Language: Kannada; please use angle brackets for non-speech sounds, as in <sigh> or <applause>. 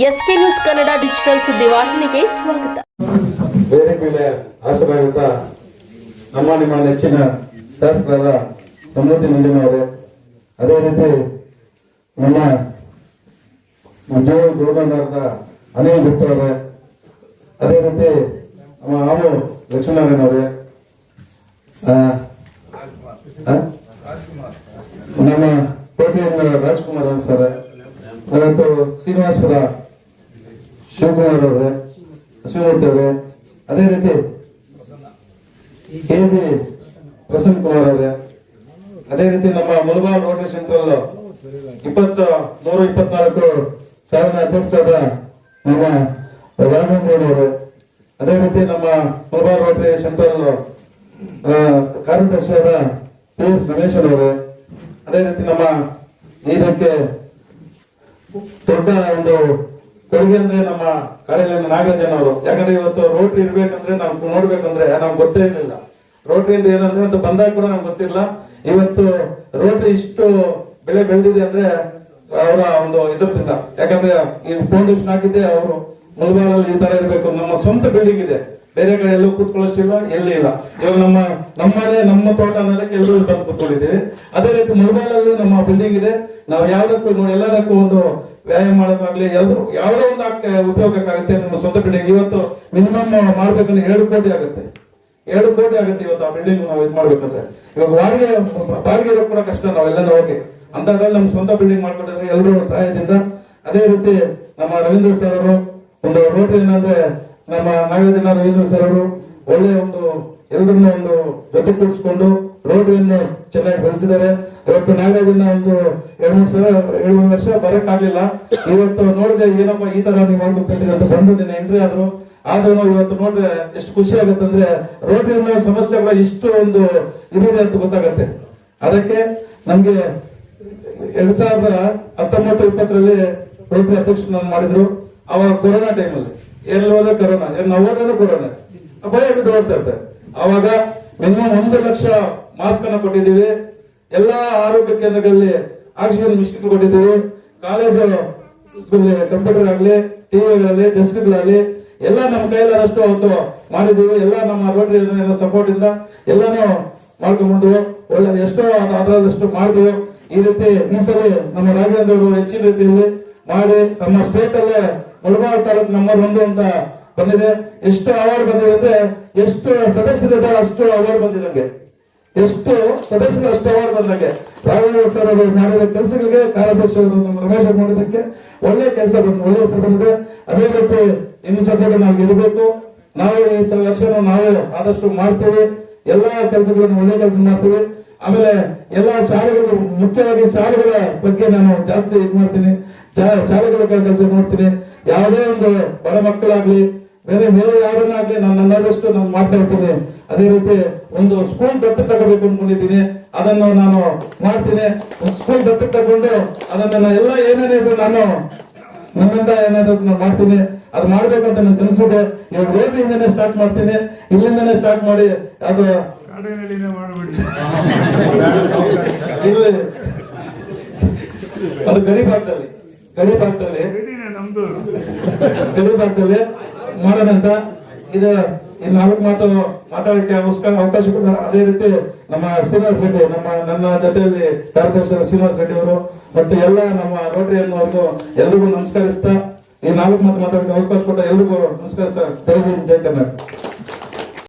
S K news Kannada digital ಸುದ್ದಿವಾಹಿನಿಗೆ ಸ್ವಾಗತ ಬೇರೆ ಮೇಲೆ ಆಸರಾಗಿದ್ದ ನಮ್ಮ ನಿಮ್ಮ ನೆಚ್ಚಿನ ಶಾಸಕರಾದ ಸಮೃದ್ಧಿ ಮಂಜನವರು ಅದೇ ರೀತಿ ನಮ್ಮ ಉದ್ಯೋಗ ಗುರುಗಂಧರಾದ ಅನಿಲ್ ಗುಪ್ತ ಅವರೇ, ಅದೇ ರೀತಿ ನಮ್ಮ ಆಮು ಲಕ್ಷ್ಮೀನಾರಾಯಣ ಅವರೇ? ನಮ್ಮ ಕೋಟೆಯಿಂದ ರಾಜ್ಕುಮಾರ್ ಅವರು ಸರ್ ಶ್ರೀನಿವಾಸಪುರ ಶಿವಕುಮಾರ್ ಅವರೇ ಶಿವಮೂರ್ತಿ ಅವರೇ ಅದೇ ರೀತಿ ಕೆ ಜಿ ಪ್ರಸನ್ನ ಕುಮಾರ್ ಅವರೇ ಅದೇ ರೀತಿ ನಮ್ಮ ಮುಲಬಾರ್ ರೋಟರಿ ಸೆಂಟ್ರಲ್ ಇಪ್ಪತ್ತು, ನೂರ ಇಪ್ಪತ್ನಾಲ್ಕು ಸಾವಿರ ಅಧ್ಯಕ್ಷರಾದ ನಮ್ಮ ಅವರು, ಅದೇ ರೀತಿ ನಮ್ಮ ಮುಲಬಾರ್ ರೋಟರಿ ಸೆಂಟ್ರಲ್ ಕಾರ್ಯದರ್ಶಿಯಾದ ಪಿ ಎಸ್ ರಮೇಶ್ ಅವರು, ಅದೇ ರೀತಿ ನಮ್ಮ ಇದಕ್ಕೆ ದೊಡ್ಡ ಒಂದು ಕೊಡುಗೆ ಅಂದ್ರೆ ನಮ್ಮ ಕಾಲೇಜಿನ ನಾಗರಾಜನ್ ಅವರು. ಯಾಕಂದ್ರೆ ಇವತ್ತು ರೋಟ್ರಿ ಇರ್ಬೇಕಂದ್ರೆ ನಾವು ನೋಡ್ಬೇಕಂದ್ರೆ ನಮ್ಗೆ ಗೊತ್ತೇ ಇರಲಿಲ್ಲ. ರೋಟ್ರಿಯಿಂದ ಏನಂದ್ರೆ ಅಂತ ಬಂದಾಗ ಕೂಡ ನಮ್ಗೆ ಗೊತ್ತಿಲ್ಲ ಇವತ್ತು ರೋಟ್ರಿ ಇಷ್ಟು ಬೆಳೆ ಬೆಳೆದಿದೆ ಅಂದ್ರೆ ಅವರ ಒಂದು ಇದರದಿಂದ ಯಾಕಂದ್ರೆ ಈ ಫೌಂಡೇಶನ್ ಹಾಕಿದ್ದೆ ಅವರು ಮುಳಬಾಲಲ್ಲಿ ಈ ತರ ಇರಬೇಕು. ನಮ್ಮ ಸ್ವಂತ ಬಿಲ್ಡಿಂಗ್ ಇದೆ. ಬೇರೆ ಕಡೆ ಎಲ್ಲೂ ಕೂತ್ಕೊಳ್ಳೋಷ್ಟಿಲ್ಲ ಎಲ್ಲೂ ಇಲ್ಲ. ಇವಾಗ ನಮ್ಮ, ನಮ್ಮನೆ, ನಮ್ಮ ತೋಟ ಅನ್ನೋದಕ್ಕೆ ಎಲ್ಲರೂ ಬಂದು ಕೂತ್ಕೊಂಡಿದ್ದೀವಿ. ಅದೇ ರೀತಿ ಮುಳಬಾಲಲ್ಲಿ ನಮ್ಮ ಬಿಲ್ಡಿಂಗ್ ಇದೆ. ನಾವು ಯಾವುದಕ್ಕೂ ನೋಡಿ, ಎಲ್ಲದಕ್ಕೂ ಒಂದು ವ್ಯಾಯಾಮ ಮಾಡೋದಾಗ್ಲಿ, ಯಾವ್ದು, ಯಾವುದೋ ಒಂದು ಉಪಯೋಗಕ್ಕಾಗುತ್ತೆ ನಮ್ಮ ಸ್ವಂತ ಬಿಲ್ಡಿಂಗ್ ಇವತ್ತು ಮಿನಿಮಮ್ ಮಾಡ್ಬೇಕಂದ್ರೆ ಎರಡು ಕೋಟಿ ಆಗುತ್ತೆ. ಎರಡು ಕೋಟಿ ಆಗುತ್ತೆ ಇವತ್ತು ಆ ಬಿಲ್ಡಿಂಗ್ ನಾವು ಇದು ಮಾಡ್ಬೇಕಂದ್ರೆ. ಇವಾಗ ಬಾಡಿಗೆ ಬಾಡಿಗೆ ಇರೋ ಕೂಡ ಕಷ್ಟ ನಾವೆಲ್ಲ ಹೋಗಿ. ಅಂತದ್ರಲ್ಲಿ ನಮ್ಮ ಸ್ವಂತ ಬಿಲ್ಡಿಂಗ್ ಮಾಡ್ಕೊಂಡಿದ್ರೆ ಎಲ್ಲರೂ ಸಹಾಯದಿಂದ, ಅದೇ ರೀತಿ ನಮ್ಮ ರವೀಂದ್ರ ಸರ್ ಅವರು ಒಂದು ರೋಟರಿ ಏನಂದ್ರೆ ನಮ್ಮ ನಾಗೇಂದ್ರ ರವೀಂದ್ರ ಸರ್ ಅವರು ಒಳ್ಳೆ ಒಂದು ಎಲ್ಲರನ್ನ ಒಂದು ಜೊತೆ ಕೂಡಿಸ್ಕೊಂಡು ರೋಟರಿಯನ್ನು ಚೆನ್ನಾಗಿ ಬೆಳೆಸಿದ್ದಾರೆ. ಇವತ್ತು ನಾಗಾರ್ಜುನ ಒಂದು ಎರಡು ಮೂರು ಸಾವಿರ ಏಳು ಮೂರು ವರ್ಷ ಬರಕ್ ಆಗ್ಲಿಲ್ಲ ಇವತ್ತು ನೋಡಿದ್ರೆ ಏನಪ್ಪ ಈ ತರ ನೀವು ಮಾಡ್ಕೊತೀರಿ ಅಂತ ದಿನ ಎಂಟ್ರಿ ಆದ್ರು. ಆದ್ರೂ ಇವತ್ತು ನೋಡ್ರೆ ಎಷ್ಟು ಖುಷಿ ಆಗುತ್ತೆ ಅಂದ್ರೆ ಸಮಸ್ಯೆಗಳು ಸಮಸ್ಯೆಗಳ ಇಷ್ಟು ಒಂದು ಇರಿದೆ ಅಂತ ಗೊತ್ತಾಗತ್ತೆ. ಅದಕ್ಕೆ ನಮ್ಗೆ ಎರಡ್ ಸಾವಿರದ ಹತ್ತೊಂಬತ್ತು ಇಪ್ಪತ್ತರಲ್ಲಿ ರೋಟರಿ ಅಧ್ಯಕ್ಷ ಮಾಡಿದ್ರು. ಅವಾಗ ಕೊರೋನಾ ಟೈಮಲ್ಲಿ ಎಲ್ಲಿ ಹೋದ್ರೆ ಕೊರೋನಾ? ಎಲ್ಲಿ ನಾವು ಕೊರೋನಾ? ಭಯ ಬಿಟ್ಟು ಹೋಗ್ತಾ ಇರ್ತಾರೆ. ಅವಾಗ ಮಿನಿಮಮ್ ಒಂದು ಲಕ್ಷ ಮಾಸ್ಕ್ ಅನ್ನ ಕೊಟ್ಟಿದ್ದೀವಿ. ಎಲ್ಲಾ ಆರೋಗ್ಯ ಕೇಂದ್ರಗಳಲ್ಲಿ ಆಕ್ಸಿಜನ್ ಮಿಷಿನ್ ಕೊಟ್ಟಿದ್ದೀವಿ. ಕಾಲೇಜು ಕಂಪ್ಯೂಟರ್ ಆಗಲಿ, ಟಿವಿಗಳಲ್ಲಿ, ಡೆಸ್ಕ್ಗಳಲ್ಲಿ ಎಲ್ಲ ನಮ್ಮ ಕೈಲಾದಷ್ಟು ಅವತ್ತು ಮಾಡಿದ್ದೀವಿ. ಎಲ್ಲ ನಮ್ಮ ಅಡ್ವರ್ಟೈಸ್ ಸಪೋರ್ಟ್ ಇಂದ ಎಲ್ಲಾನು ಮಾಡ್ಕೊಂಡು ಒಳ್ಳೆ ಎಷ್ಟೋ ಅದರಷ್ಟು ಮಾಡಿದ್ವು ಈ ರೀತಿ ಈ ಸಲ ನಮ್ಮ ರಾಘವೇಂದ್ರ ಅವರು ಹೆಚ್ಚಿನ ರೀತಿಯಲ್ಲಿ ಮಾಡಿ ನಮ್ಮ ಸ್ಟೇಟ್ ಅಲ್ಲೇ ಮುಳಬಾರ್ ತಾಲೂಕು ನಂಬರ್ ಒಂದು ಅಂತ ಬಂದಿದೆ. ಎಷ್ಟು ಅವಾರ್ಡ್ ಬಂದಿದೆ ಎಷ್ಟು ಸದಸ್ಯರ ಅಷ್ಟು ಅವಾರ್ಡ್ ಬಂದಿದೆ ಎಷ್ಟು ಸದಸ್ಯರು ಅಷ್ಟು ಅವಾರ್ಡ್ ಬಂದಂಗೆ ರಾಘವೇಂದ್ರ ಸರ್ ಅವರು ಮಾಡಿದ ಕೆಲಸಗಳಿಗೆ ಕಾರ್ಯದರ್ಶಿ ರಮೇಶ್ ಮಾಡಿದಕ್ಕೆ ಒಳ್ಳೆ ಕೆಲಸ ಬಂದು, ಒಳ್ಳೆ ಹೆಸರು ಬಂದಿದೆ. ಅದೇ ರೀತಿ ನಿಮ್ಮ ಸದ್ಯಕ್ಕೆ ನಾವು ಇಡಬೇಕು ನಾವು ಈ ವರ್ಷನೂ ನಾವು ಆದಷ್ಟು ಮಾಡ್ತೇವೆ. ಎಲ್ಲಾ ಕೆಲಸಗಳನ್ನು ಒಳ್ಳೆ ಕೆಲಸ ಮಾಡ್ತೀವಿ. ಆಮೇಲೆ ಎಲ್ಲಾ ಶಾಲೆಗಳು, ಮುಖ್ಯವಾಗಿ ಶಾಲೆಗಳ ಬಗ್ಗೆ ನಾನು ಜಾಸ್ತಿ ಇದು ಮಾಡ್ತೀನಿ. ಶಾಲೆಗಳ ಕೆಲಸ ನೋಡ್ತೀನಿ. ಯಾವುದೇ ಒಂದು ಬಡ ಮಕ್ಕಳಾಗ್ಲಿ, ಬೇರೆ ಬೇರೆ ಯಾರನ್ನಾಗ್ಲಿ ನಾನು ನನ್ನಷ್ಟು ನಾನು ಮಾಡ್ತಾ ಇರ್ತೀನಿ. ಅದೇ ರೀತಿ ಒಂದು ಸ್ಕೂಲ್ ದತ್ತು ತಗೋಬೇಕು ಅನ್ಕೊಂಡಿದ್ದೀನಿ. ಅದನ್ನು ನಾನು ಮಾಡ್ತೀನಿ. ಸ್ಕೂಲ್ ದತ್ತು ತಗೊಂಡು ಅದನ್ನ ನಾನು ಎಲ್ಲ ಏನೇನಿದೆ ನಾನು ನನ್ನಿಂದ ಏನಾದ್ರು ನಾನು ಮಾಡ್ತೀನಿ. ಅದು ಮಾಡ್ಬೇಕು ಅಂತ ನನ್ನ ಕನಸಿದೆ ಇವಾಗ ಸ್ಟಾರ್ಟ್ ಮಾಡ್ತೀನಿ. ಇಲ್ಲಿಂದನೇ ಸ್ಟಾರ್ಟ್ ಮಾಡಿ ಅದು ಮಾಡಬೇಡಿ. <laughs> ಇಲ್ಲಿ ಅದು ಗಡಿ ಭಾಗದಲ್ಲಿ ಗಡಿ ಭಾಗದಲ್ಲಿ. ಗಡಿನೇ ನಮ್ದು. ಗಡಿ ಭಾಗದಲ್ಲಿ ಮಾಡೋದಂತ ಇದು ಇನ್ನು ನಾಲ್ಕು ಮಾತು ಮಾತಾಡಕ್ಕೆ ಅವಕಾಶ ಕೊಟ್ಟ ಅದೇ ರೀತಿ ನಮ್ಮ ಶ್ರೀನಿವಾಸ ರೆಡ್ಡಿ ನಮ್ಮ ನನ್ನ ಜೊತೆಯಲ್ಲಿ ಕಾರ್ಯದರ್ಶಿ ಶ್ರೀನಿವಾಸ ರೆಡ್ಡಿ ಅವರು ಮತ್ತು ಎಲ್ಲ ನಮ್ಮ ರೋಟರಿ ಅನ್ನೋರ್ಗು ಎಲ್ರಿಗೂ ನಮಸ್ಕರಿಸ್ತಾ ಈ ನಾಲ್ಕು ಮಾತು ಮಾತಾಡಕ್ಕೆ ಅವಕಾಶ ಕೊಟ್ಟ ಎಲ್ರಿಗೂ ನಮಸ್ಕರಿಸ್ತಾ. ಜೈ ಹಿಂದ್, ಜೈ ಕರ್ನಾಟಕ.